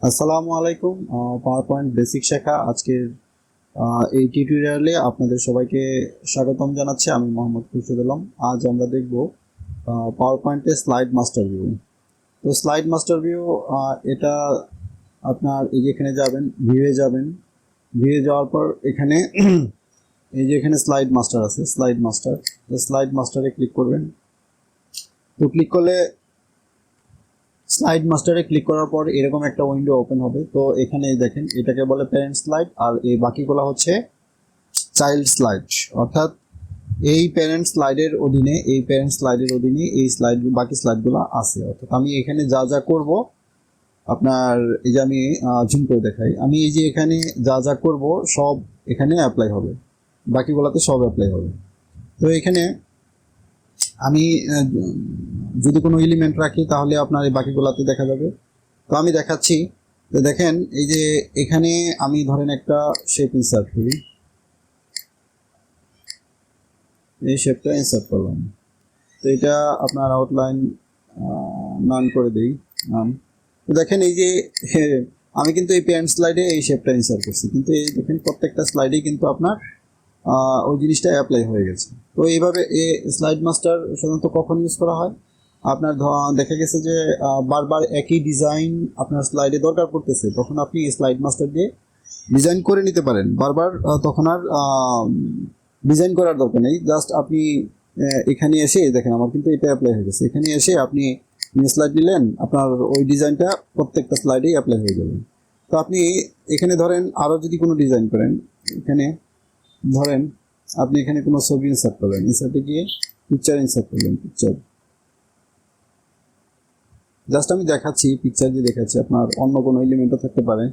আসসালামু আলাইকুম power point basic শেখা আজকের এই টিউটোরিয়ালে আপনাদের সবাইকে স্বাগতম জানাচ্ছি। আমি মোহাম্মদ খুরশিদ আলম। আজ আমরা দেখব পাওয়ার পয়েন্টে স্লাইড মাস্টার ভিউ তো স্লাইড মাস্টার ভিউ এটা আপনার এই যে এখানে যাবেন ভিউয়ে যাবেন। ভিউয়ে যাওয়ার পর এখানে, এই যে এখানে স্লাইড মাস্টার আছে স্লাইড মাস্টার স্লাইড মাস্টারে ক্লিক করবেন। তো ক্লিক করলে স্লাইড মাস্টারে ক্লিক করার পর এরকম একটা উইন্ডো ওপেন হবে। তো এখানে দেখেন, এটাকে বলে প্যারেন্ট স্লাইড আর এই বাকিগুলো হচ্ছে চাইল্ড স্লাইড অর্থাৎ এই প্যারেন্ট স্লাইডের অধীনে, এই প্যারেন্ট স্লাইডের অধীনে এই স্লাইড বাকি স্লাইডগুলো আছে। অর্থাৎ আমি এখানে যা যা করব, আপনার এই যে আমি জুম করে দেখাই। আমি এই যে এখানে যা যা করব, সব এখানে অ্যাপ্লাই হবে। বাকিগুলোতে সব অ্যাপ্লাই হবে। তো এখানে আমি যদি কোনো এলিমেন্ট রাখি, তাহলে আপনার এই বাকিগুলোতে দেখা যাবে। তো আমি দেখাচ্ছি। তো দেখেন, এই যে এখানে আমি ধরেন একটা শেপ ইনসার্ট করি। এই শেপটা ইনসার্ট করলাম। তো এটা আপনার আউটলাইন নান করে দেই। নান তো দেখেন, এই যে আমি কিন্তু এই প্যান্ট স্লাইডে এই শেপটা ইনসার্ট করছি। কিন্তু এই দেখেন, প্রত্যেকটা স্লাইডেই কিন্তু আপনার ওই জিনিসটা অ্যাপ্লাই হয়ে গেছে। তো এইভাবে এ স্লাইড মাস্টার সাধারণত কখন ইউজ করা হয়? আপনার দেখা গেছে যে বারবার একই ডিজাইন আপনার স্লাইডে দরকার পড়তেছে। তখন আপনি স্লাইড মাস্টার দিয়ে ডিজাইন করে নিতে পারেন। বারবার তখন আর ডিজাইন করার দরকার নেই। জাস্ট আপনি এখানে এসে দেখেন, আমার কিন্তু এটা অ্যাপ্লাই হয়ে গেছে। এখানে এসে আপনি স্লাইড নিলেন, আপনার ওই ডিজাইনটা প্রত্যেকটা স্লাইডেই অ্যাপ্লাই হয়ে যাবে। তো আপনি এখানে ধরেন আরও যদি কোনো ডিজাইন করেন, এখানে ধরেন, আপনি এখানে কোনো ছবি ইনসার্ট করলেন ইনসার্টে গিয়ে পিকচার ইনসার্ট করলেন পিকচার জাস্ট আমি দেখাচ্ছি পিকচার দিয়ে দেখাচ্ছি, আপনার অন্য কোনো এলিমেন্টও থাকতে পারে।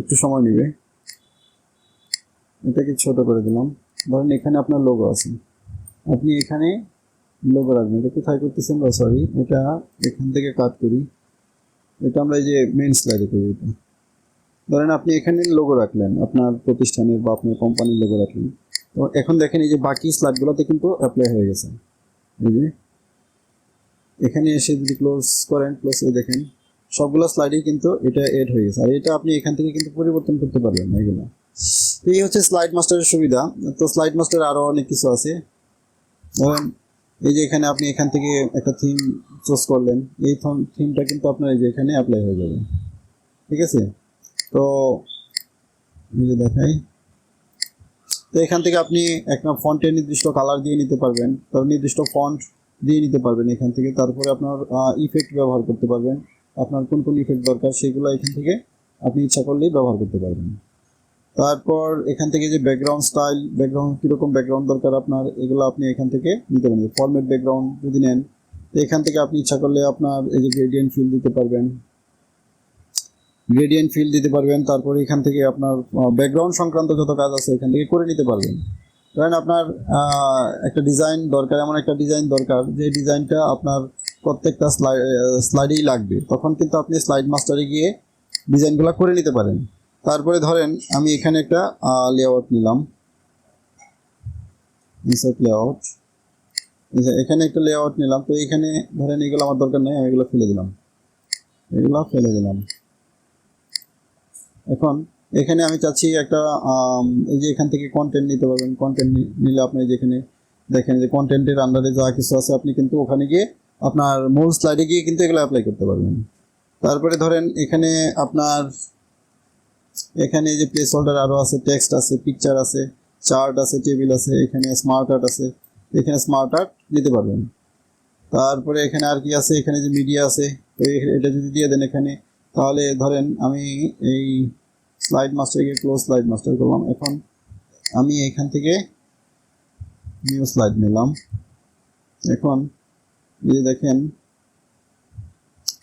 একটু সময় নেবে। এটাকে ছোট করে দিলাম। ধরেন এখানে আপনার লোগো আছে। আপনি এখানে লোগো রাখবেন। এটা কোথায় করতেছেন আমরা? সরি এটা এখান থেকে কাট করি। এটা আমরা এই যে মেন স্লাইডে করি এটা। ধরেন আপনি এখানে লোগো রাখলেন, আপনার প্রতিষ্ঠানের বা আপনার কোম্পানির লোগো রাখলেন। তো এখন দেখেন এই যে বাকি স্লাইডগুলোতে কিন্তু অ্যাপ্লাই হয়ে গেছে। এই যে, এখানে এসে যদি ক্লোজ করেন ক্লোজ এই দেখেন, সবগুলো স্লাইডেই কিন্তু এটা এড হয়ে গেছে। আর এটা আপনি এখান থেকে কিন্তু পরিবর্তন করতে পারবেন এগুলো। তো এই হচ্ছে স্লাইড মাস্টারের সুবিধা। তো স্লাইড মাস্টার আরও অনেক কিছু আছে। ধরেন, এই যে এখানে আপনি এখান থেকে একটা থিম চুজ করলেন। এই থিমটা কিন্তু আপনার এই যে এখানে অ্যাপ্লাই হয়ে যাবে। ঠিক আছে? তো যে দেখাই, তো এখান থেকে আপনি একটা ফন্টের নির্দিষ্ট কালার দিয়ে নিতে পারবেন তারপর নির্দিষ্ট ফন্ট দিয়ে নিতে পারবেন এখান থেকে, তারপরে আপনার ইফেক্ট ব্যবহার করতে পারবেন, আপনার কোন কোন ইফেক্ট দরকার সেগুলো এখান থেকে আপনি ইচ্ছা করলেই ব্যবহার করতে পারবেন। তারপর এখান থেকে যে ব্যাকগ্রাউন্ড স্টাইল ব্যাকগ্রাউন্ড কীরকম ব্যাকগ্রাউন্ড দরকার আপনার, এগুলো আপনি এখান থেকে নিতে পারবেন। ফরম্যাট ব্যাকগ্রাউন্ড যদি নেন, তো এখান থেকে আপনি ইচ্ছা করলে আপনার এই যে গ্রেডিয়েন্ট ফিল দিতে পারবেন। গ্রেডিয়েন্ট ফিল দিতে পারবেন, তারপরে এখান থেকে আপনার ব্যাকগ্রাউন্ড সংক্রান্ত যত কাজ আছে এখান থেকে করে নিতে পারবেন। ধরেন আপনার একটা ডিজাইন দরকার, এমন একটা ডিজাইন দরকার, যে ডিজাইনটা আপনার প্রত্যেকটা স্লাইড স্লাইডেই লাগবে। তখন কিন্তু আপনি স্লাইড মাস্টারে গিয়ে ডিজাইনগুলো করে নিতে পারেন। তারপরে ধরেন, আমি এখানে একটা লেআউট নিলাম। ইনসার্ট লেআউট এখানে একটা লেআউট নিলাম, তো এখানে ধরেন এগুলো আমার দরকার নেই, আমি এগুলো ফেলে দিলাম। এগুলো ফেলে দিলাম। এখন এখানে আমি চাচ্ছি একটা এই যে এখান থেকে কন্টেন্ট নিতে পারবেন। কন্টেন্ট নিলে আপনি যেখানে দেখেন যে কন্টেন্টের আন্ডারে যা কিছু আছে, আপনি কিন্তু ওখানে গিয়ে আপনার মূল স্লাইডে গিয়ে কিন্তু এগুলো অ্যাপ্লাই করতে পারবেন। তারপরে ধরেন এখানে আপনার, এখানে যে প্লেস হোল্ডার আরও আছে টেক্সট আছে পিকচার আছে চার্ট আছে টেবিল আছে, এখানে স্মার্ট আর্ট আছে, এখানে স্মার্ট আর্ট নিতে পারবেন। তারপরে এখানে আর কি আছে? এখানে যে মিডিয়া আছে এটা যদি দিয়ে দেন এখানে তাহলে ধরেন আমি এই স্লাইড মাস্টারকে ক্লোজ স্লাইড মাস্টার করলাম। এখন আমি এখান থেকে নিউ স্লাইড নিলাম। এখন এই যে দেখেন,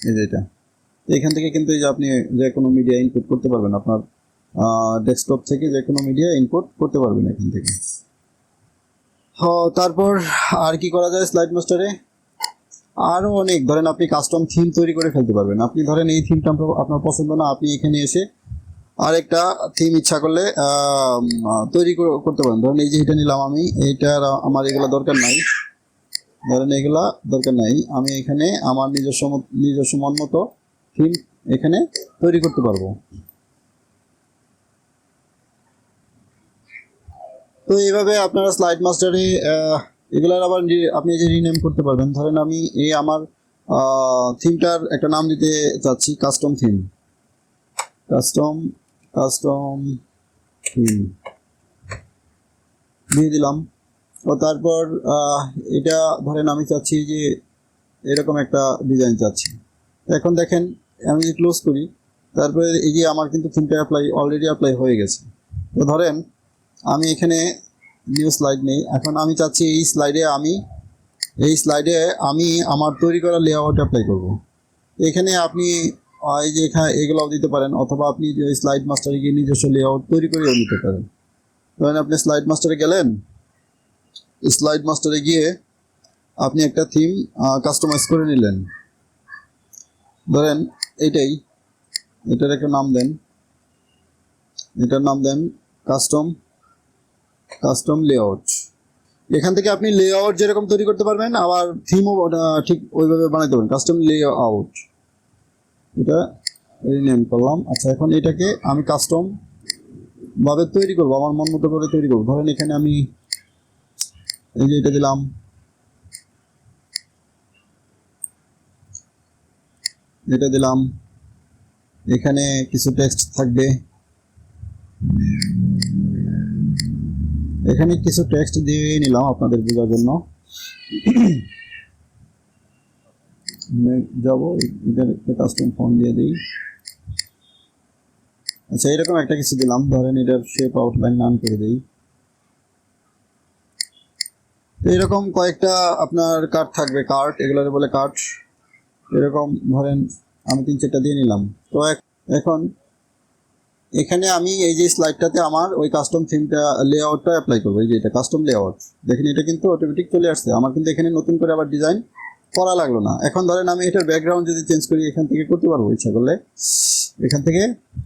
এই যে এটা। এখান থেকে কিন্তু এই যে আপনি যে কোনো মিডিয়া ইনপুট করতে পারবেন। আপনার ডেস্কটপ থেকে যে কোনো মিডিয়া ইনপুট করতে পারবেন এখান থেকে। তারপর আর কি করা যায় স্লাইড মাস্টারে আরও অনেক, ধরেন আপনি কাস্টম থিম তৈরি করে ফেলতে পারবেন। আপনি ধরেন এই থিমটা আপনার পছন্দ না, আপনি এখানে এসে আরেকটা থিম ইচ্ছা করলে তৈরি করে- করতে পারেন। ধরেন এই যে এটা নিলাম আমি এইটার আমার এগুলো দরকার নাই। ধরেন এগুলা দরকার নাই। আমি এখানে আমার নিজস্ব নিজস্ব মন মতো থিম এখানে তৈরি করতে পারব। তো এইভাবে আপনারা স্লাইড মাস্টারে এগুলার আবার রি- আপনি যে রিনেম করতে পারবেন। ধরেন আমি এই আমার থিমটার একটা নাম দিতে চাচ্ছি custom theme custom custom theme দিয়ে দিলাম। ও তারপর এটা ধরেন আমি চাচ্ছি যে এরকম একটা ডিজাইন চাচ্ছি। এখন দেখেন, আমি যদি ক্লোজ করি, তারপরে এই যে আমার কিন্তু থিমটা অ্যাপ্লাই অলরেডি অ্যাপ্লাই হয়ে গেছে। তো ধরেন, আমি এখানে নিউ স্লাইড নেই। এখন আমি চাচ্ছি এই স্লাইডে আমি, এই স্লাইডে আমি আমার তৈরি করা লেআউট অ্যাপ্লাই করব। এখানে আপনি এই যে এখানে এগুলোও দিতে পারেন, অথবা আপনি যে স্লাইড মাস্টারে গিয়ে নিজস্ব লেআউট তৈরি করেও নিতে পারেন। ধরেন আপনি স্লাইড মাস্টারে গেলেন স্লাইড মাস্টারে গিয়ে আপনি একটা থিম কাস্টমাইজ করে নিলেন। ধরেন এইটাই এটার একটা নাম দেন, এটার নাম দেন কাস্টম কাস্টম লেআউট এখান থেকে আপনি লেআউট যেরকম তৈরি করতে পারবেন, আবার থিমও ঠিক ওইভাবে বানাইতে পারবেন কাস্টম লেআউট এটা রিনেম করলাম। আচ্ছা এখন এটাকে আমি কাস্টম ভাবে তৈরি করব, আমার মন মতো করে তৈরি করব। ধরেন এখানে আমি এই যে এটা দিলাম। এটা দিলাম। এখানে কিছু টেক্সট থাকবে। এখানে কিছু টেক্সট দিয়ে নিলাম আপনাদের বোঝার জন্য। যাব কাস্টম ফোন দিয়ে দিই। আচ্ছা এরকম একটা কিছু দিলাম। ধরেন এটার শেপ আউটলাইন নাম করে দিই। তো এরকম কয়েকটা আপনার কার্ড থাকবে। কার্ড এগুলোর বলে কার্ড এরকম ধরেন আমি তিন চারটা দিয়ে নিলাম। তো এখন এখানে আমি এই যে স্লাইডটাতে আমার ওই কাস্টম থিমটা লেআউটটা অ্যাপ্লাই করব। এই যে এটা কাস্টম লেআউট দেখেন, এটা কিন্তু অটোমেটিক চলে আসছে। আমার কিন্তু এখানে নতুন করে আবার ডিজাইন করা লাগল না। এখন ধরেন আমি এটার ব্যাকগ্রাউন্ড যদি চেঞ্জ করি, এখান থেকে করতে পারব ইচ্ছা করলে। এখান থেকে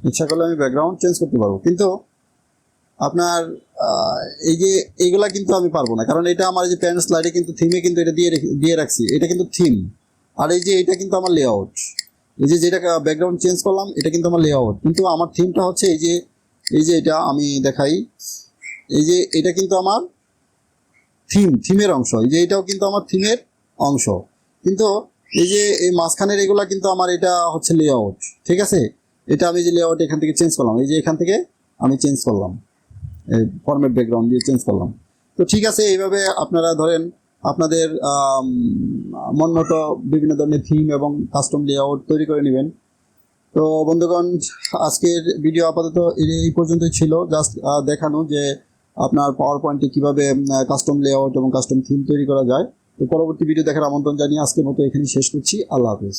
ইচ্ছা করলে আমি ব্যাকগ্রাউন্ড চেঞ্জ করতে পারব। কিন্তু আপনার এই যে এইগুলা কিন্তু আমি পারব না। কারণ এটা আমার যে প্যান স্লাইডে কিন্তু থিমে কিন্তু এটা দিয়ে দিয়ে রাখছি। এটা কিন্তু থিম আর এই যে এটা কিন্তু আমার লেআউট এই যে যেটা ব্যাকগ্রাউন্ড চেঞ্জ করলাম, এটা কিন্তু আমার লেআউট কিন্তু আমার থিমটা হচ্ছে এই যে এই যে এটা আমি দেখাই। এই যে এটা কিন্তু আমার থিম থিমের অংশ। এই যে এটাও কিন্তু আমার থিমের অংশ। কিন্তু এই যে এই মাঝখানের এগুলা কিন্তু আমার এটা হচ্ছে লেআউট ঠিক আছে? এটা আমি যে লেআউট এখান থেকে চেঞ্জ করলাম, এই যে এখান থেকে আমি চেঞ্জ করলাম। ফরম্যাট ব্যাকগ্রাউন্ড দিয়ে চেঞ্জ করলাম। তো ঠিক আছে, এইভাবে আপনারা ধরেন আপনাদের মন মতো বিভিন্ন ধরনের থিম এবং কাস্টম লেআউট তৈরি করে নেবেন। তো বন্ধুগণ, আজকের ভিডিও আপাতত এই পর্যন্তই ছিল। জাস্ট দেখানো যে আপনার পাওয়ার পয়েন্টে কীভাবে কাস্টম লেআউট এবং কাস্টম থিম তৈরি করা যায়। তো পরবর্তী ভিডিও দেখার আমন্ত্রণ জানিয়ে আজকের মতো এখানে শেষ করছি। আল্লাহ হাফেজ।